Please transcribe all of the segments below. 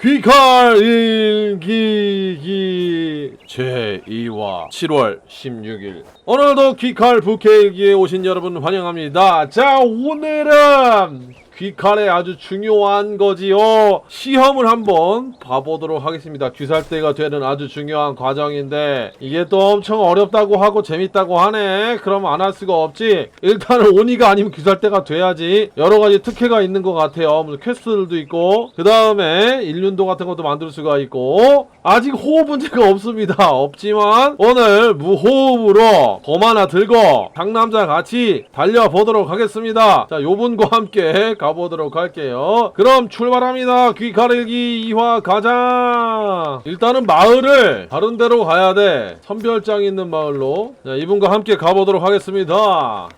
귀칼 일기기 제2화 7월 16일. 오늘도 귀칼 부캐일기에 오신 여러분 환영합니다. 자 오늘은 귀칼에 아주 중요한 거지요. 시험을 한번 봐보도록 하겠습니다. 귀살대가 되는 아주 중요한 과정인데 이게 또 엄청 어렵다고 하고 재밌다고 하네. 그럼 안 할 수가 없지. 일단은 오니가 아니면 귀살대가 돼야지 여러 가지 특혜가 있는 것 같아요. 무슨 퀘스트들도 있고 그 다음에 일륜도 같은 것도 만들 수가 있고 아직 호흡 문제가 없습니다. 없지만 오늘 무호흡으로 검 하나 들고 상남자 같이 달려보도록 하겠습니다. 자 요분과 함께 가보도록 할게요. 그럼 출발합니다. 귀 가르기 2화 가자 일단은 마을을 다른 데로 가야 돼. 선별장 있는 마을로. 자 이분과 함께 가보도록 하겠습니다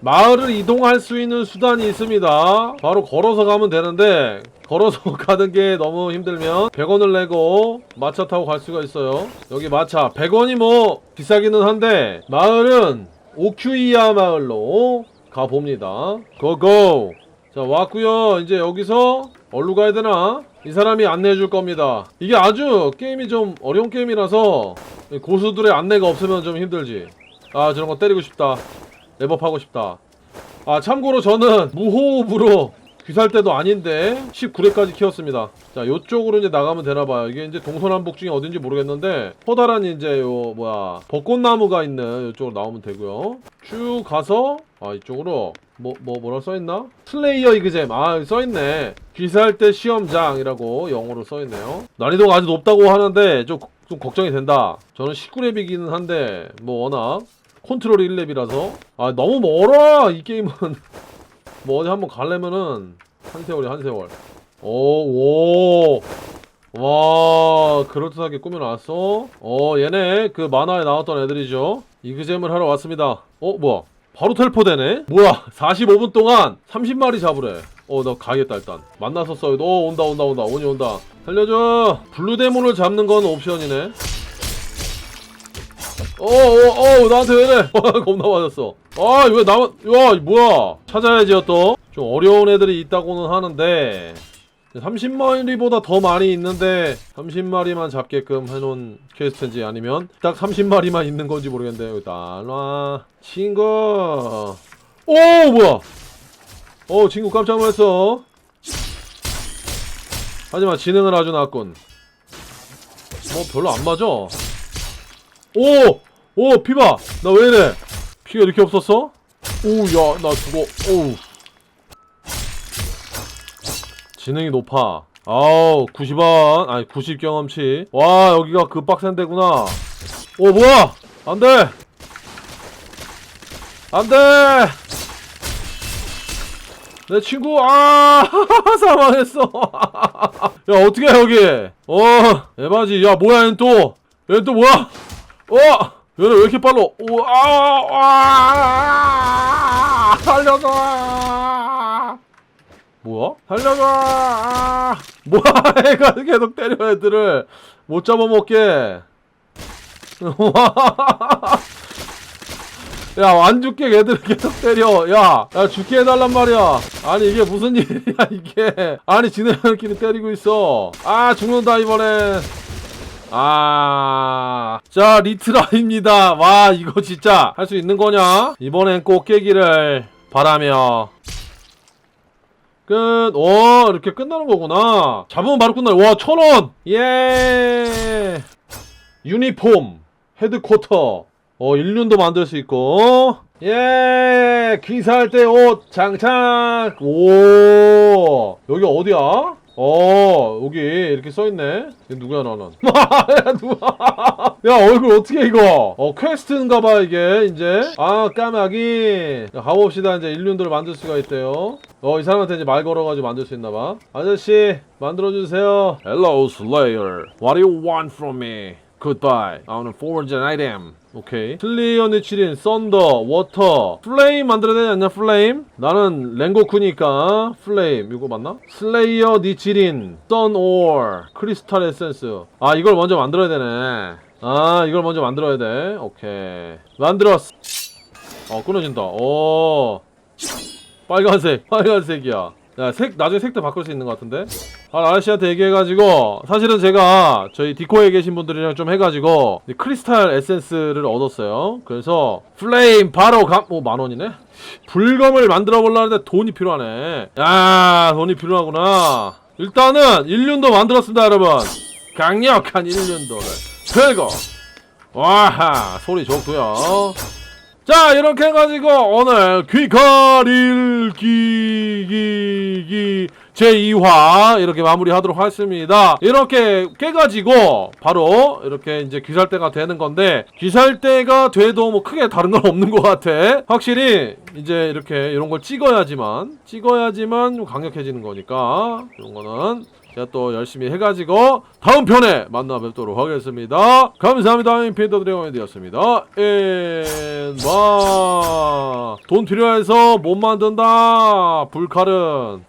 마을을 이동할 수 있는 수단이 있습니다. 바로 걸어서 가면 되는데 걸어서 가는 게 너무 힘들면 100원을 내고 마차 타고 갈 수가 있어요. 여기 마차 100원이 뭐 비싸기는 한데 마을은 오큐이야 마을로 가봅니다. 고고! 자 왔구요. 이제 여기서 어디로 가야 되나? 이 사람이 안내해 줄 겁니다. 이게 아주 게임이 좀 어려운 게임이라서 고수들의 안내가 없으면 좀 힘들지. 아 저런 거 때리고 싶다. 랩업하고 싶다. 아 참고로 저는 무호흡으로 귀살 때도 아닌데 19회까지 키웠습니다. 자 요쪽으로 이제 나가면 되나봐요. 이게 이제 동서남북 중에 어딘지 모르겠는데 커다란 이제 요 뭐야 벚꽃나무가 있는 요쪽으로 나오면 되고요. 쭉 가서 아 이쪽으로 뭐 뭐 뭐, 라 써있나? 슬레이어 이그잼 아 써있네. 귀살 때 시험장이라고 영어로 써있네요. 난이도가 아주 높다고 하는데 좀, 좀 걱정이 된다. 저는 19렙이기는 한데 뭐 워낙 컨트롤이 1렙이라서? 아 너무 멀어! 이 게임은. 뭐 어디 한번 가려면은 한 세월이 한 세월. 오오 와 그럴듯하게 꾸며놨어? 어 얘네 그 만화에 나왔던 애들이죠? 이그잼을 하러 왔습니다. 어 뭐야? 바로 텔포되네? 뭐야? 45분 동안 30마리 잡으래. 어 나 가겠다 일단. 만나서 써요. 어 온다 온다 온다. 오니 온다. 살려줘! 블루데몬을 잡는 건 옵션이네 어어어 나한테 왜 이래? 겁나 맞았어. 아왜 나만 야 뭐야? 찾아야지요 또. 좀 어려운 애들이 있다고는 하는데. 30마리보다 더 많이 있는데 30마리만 잡게끔 해놓은 퀘스트인지 아니면 딱 30마리만 있는 건지 모르겠는데 여기 날라 친구. 오 뭐야? 어 친구 깜짝 놀랐어. 하지만 지능은 아주 낮군 뭐 별로 안 맞아 오! 오 피봐 나 왜 이래? 피가 이렇게 없었어? 오 야 나 죽어. 오우 지능이 높아. 아우 90원 아니 90 경험치. 와 여기가 그 빡센 데구나. 오 뭐야? 안 돼! 안 돼! 내 친구 아 사망했어. 야 어떻게 여기? 어 에바지. 야 뭐야 얘는 또 얘는 또 뭐야 어 얘는 왜 이렇게 빨라 오 아 아 살려줘 뭐야 살려줘 아, 뭐야 애가 계속 때려 애들을 못 잡아먹게 야, 안 죽게 애들 계속 때려. 야, 야, 죽게 해달란 말이야. 아니, 이게 무슨 일이야, 이게. 아니, 지네들끼리 때리고 있어. 아, 죽는다, 이번엔. 아, 자, 리트라입니다. 와, 이거 진짜 할 수 있는 거냐? 이번엔 꼭 깨기를 바라며. 끝. 오, 이렇게 끝나는 거구나. 잡으면 바로 끝나요. 와, 천 원! 예! 유니폼, 헤드쿼터, 어, 일륜도 만들 수 있고. 예! 귀사할 때 옷 장착! 오! 여기 어디야? 어, 여기 이렇게 써있네. 누구야, 너는? 야, 얼굴 어떻게 이거? 어, 퀘스트인가봐, 이게, 이제. 아, 까마귀. 자, 가봅시다. 이제 일륜들을 만들 수가 있대요. 어, 이 사람한테 이제 말 걸어가지고 만들 수 있나봐. 아저씨, 만들어주세요. Hello, Slayer. What do you want from me? Wanna forge an item. 오케이. 슬레이어 니치린, 썬더, 워터, 플레임 만들어야 되지 않냐, 플레임? 나는 랭고쿠니까, 플레임. 이거 맞나? 슬레이어 니치린, 썬오어, 크리스탈 에센스. 아, 이걸 먼저 만들어야 되네. 아, 이걸 먼저 만들어야 돼. 오케이. 만들었어. 어, 끊어진다. 오. 빨간색, 빨간색이야. 야, 색, 나중에 색도 바꿀 수 있는 것 같은데? 아, 아저씨한테 얘기해가지고 사실은 제가 저희 디코에 계신 분들이랑 좀 해가지고 이 크리스탈 에센스를 얻었어요. 그래서 플레임 바로 감, 오 만원이네. 불검을 만들어 보려는데 돈이 필요하네. 야 돈이 필요하구나. 일단은 일륜도 만들었습니다, 여러분. 강력한 일륜도를 들고 와하 소리 좋고요. 자 이렇게 해가지고 오늘 귀칼 일기기기 제2화 이렇게 마무리하도록 하겠습니다 이렇게 깨가지고 바로 이렇게 이제 귀살대가 되는 건데 귀살대가 돼도 뭐 크게 다른 건 없는 것 같아 확실히 이제 이렇게 이런 걸 찍어야지만 찍어야지만 강력해지는 거니까 이런 거는 제가 또 열심히 해가지고 다음 편에 만나 뵙도록 하겠습니다. 감사합니다. 인피더 드래곤이었습니다. 앤바 돈 필요해서 못 만든다. 불칼은